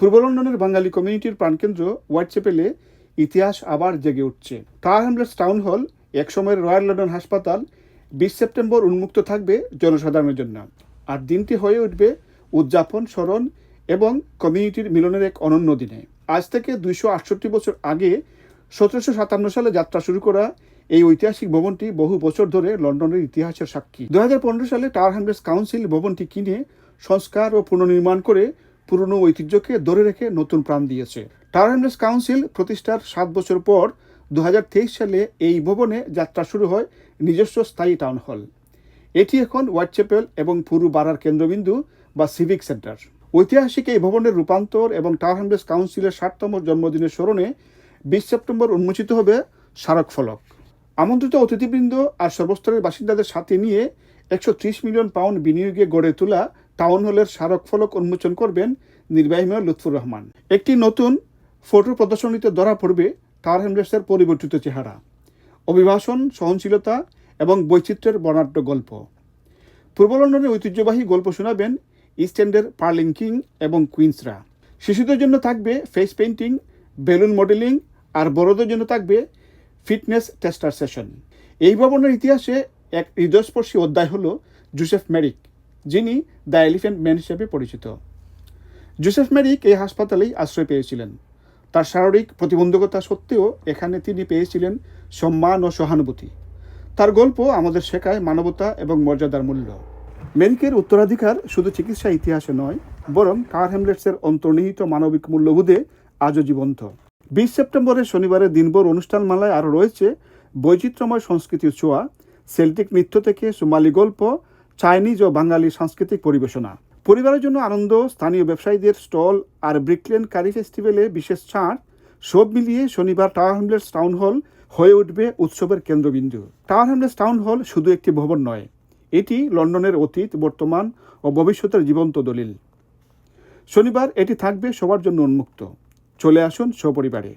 পূর্ব লন্ডনের বাঙালি কমিউনিটির প্রাণকেন্দ্র হোয়াইট চ্যাপেলে ইতিহাস আবার জেগে উঠছে। টাওয়ার হ্যামলেটস টাউন হল একসময়ের রয়্যাল লন্ডন হাসপাতাল। বিশ সেপ্টেম্বর উন্মুক্ত থাকবে জনসাধারণের জন্য। আর দিনটি হয়ে উঠবে উদযাপন, স্মরণ এবং কমিউনিটির মিলনের এক অনন্য দিনে। আজ থেকে দুইশো আটষট্টি বছর আগে সতেরোশো সাতান্ন সালে যাত্রা শুরু করা এই ঐতিহাসিক ভবনটি বহু বছর ধরে লন্ডনের ইতিহাসের সাক্ষী। দু হাজার পনেরো সালে টাওয়ার হ্যামলেটস কাউন্সিল ভবনটি কিনে সংস্কার ও পুনর্নির্মাণ করে পুরনো ঐতিহ্যকে ধরে রেখে নতুন প্রাণ দিয়েছে। টাওয়ার কাউন্সিল প্রতিষ্ঠার সাত বছর পর দুহাজার তেইশ সালে এই ভবনে যাত্রা শুরু হয় নিজস্ব স্থায়ী টাউন হল এটি এখন হোয়াইট চ্যাপেল এবং পুরু বাড়ার কেন্দ্রবিন্দু বা সিভিক সেন্টার ঐতিহাসিক এই ভবনের রূপান্তর এবং টাওয়ার হ্যামলেটস কাউন্সিলের ষাটতম জন্মদিনের স্মরণে বিশ সেপ্টেম্বর উন্মোচিত হবে স্মারক ফলক। আমন্ত্রিত অতিথিবৃন্দ আর সর্বস্তরের বাসিন্দাদের সাথে নিয়ে একশো ত্রিশ মিলিয়ন পাউন্ড বিনিয়োগে গড়ে তোলা টাউন হলের স্মারক ফলক উন্মোচন করবেন নির্বাহী মেয়র লুৎফুর রহমান। একটি নতুন ফটো প্রদর্শনীতে ধরা পড়বে টাওয়ার হ্যামলেটসের পরিবর্তিত চেহারা, অভিবাসন, সহনশীলতা এবং বৈচিত্র্যের বর্ণাঢ্য গল্প। পূর্ব লন্ডনের ঐতিহ্যবাহী গল্প শোনাবেন ইস্ট এন্ডের পার্লিং কিং এবং কুইন্সরা। শিশুদের জন্য থাকবে ফেস পেন্টিং বেলুন মডেলিং আর বড়দের জন্য থাকবে ফিটনেস টেস্টার সেশন। এই ভবনের ইতিহাসে এক হৃদয়স্পর্শী অধ্যায় হল জোসেফ মেরিক। যিনি দ্য এলিফ্যান্ট ম্যান হিসেবে পরিচিত। জোসেফ মেরিক এই হাসপাতালেই আশ্রয় পেয়েছিলেন। তার শারীরিক প্রতিবন্ধকতা সত্ত্বেও এখানে তিনি পেয়েছিলেন সম্মান ও সহানুভূতি। তার গল্প আমাদের শেখায় মানবতা এবং মর্যাদার মূল্য। মেরিকের উত্তরাধিকার শুধু চিকিৎসা ইতিহাসে নয়, বরং কার হ্যামলেটসের অন্তর্নিহিত মানবিক মূল্যবোধে আজও জীবন্ত। বিশ সেপ্টেম্বরের শনিবারের দিনভর অনুষ্ঠানমালায় আরও রয়েছে বৈচিত্র্যময় সংস্কৃতির ছোঁয়া, সেল্টিক নৃত্য থেকে সোমালি গল্প চাইনিজ ও বাঙালি সাংস্কৃতিক পরিবেশনা। পরিবারের জন্য আনন্দ, স্থানীয় ব্যবসায়ীদের স্টল আর ব্রিকলেন কারি ফেস্টিভ্যালে বিশেষ ছাড়, সব মিলিয়ে শনিবার টাওয়ার হ্যামলেটস টাউন হল হয়ে উঠবে উৎসবের কেন্দ্রবিন্দু। টাওয়ার হ্যামলেটস টাউন হল শুধু একটি ভবন নয়, এটি লন্ডনের অতীত, বর্তমান ও ভবিষ্যতের জীবন্ত দলিল। শনিবার এটি থাকবে সবার জন্য উন্মুক্ত। চলে আসুন সপরিবারে।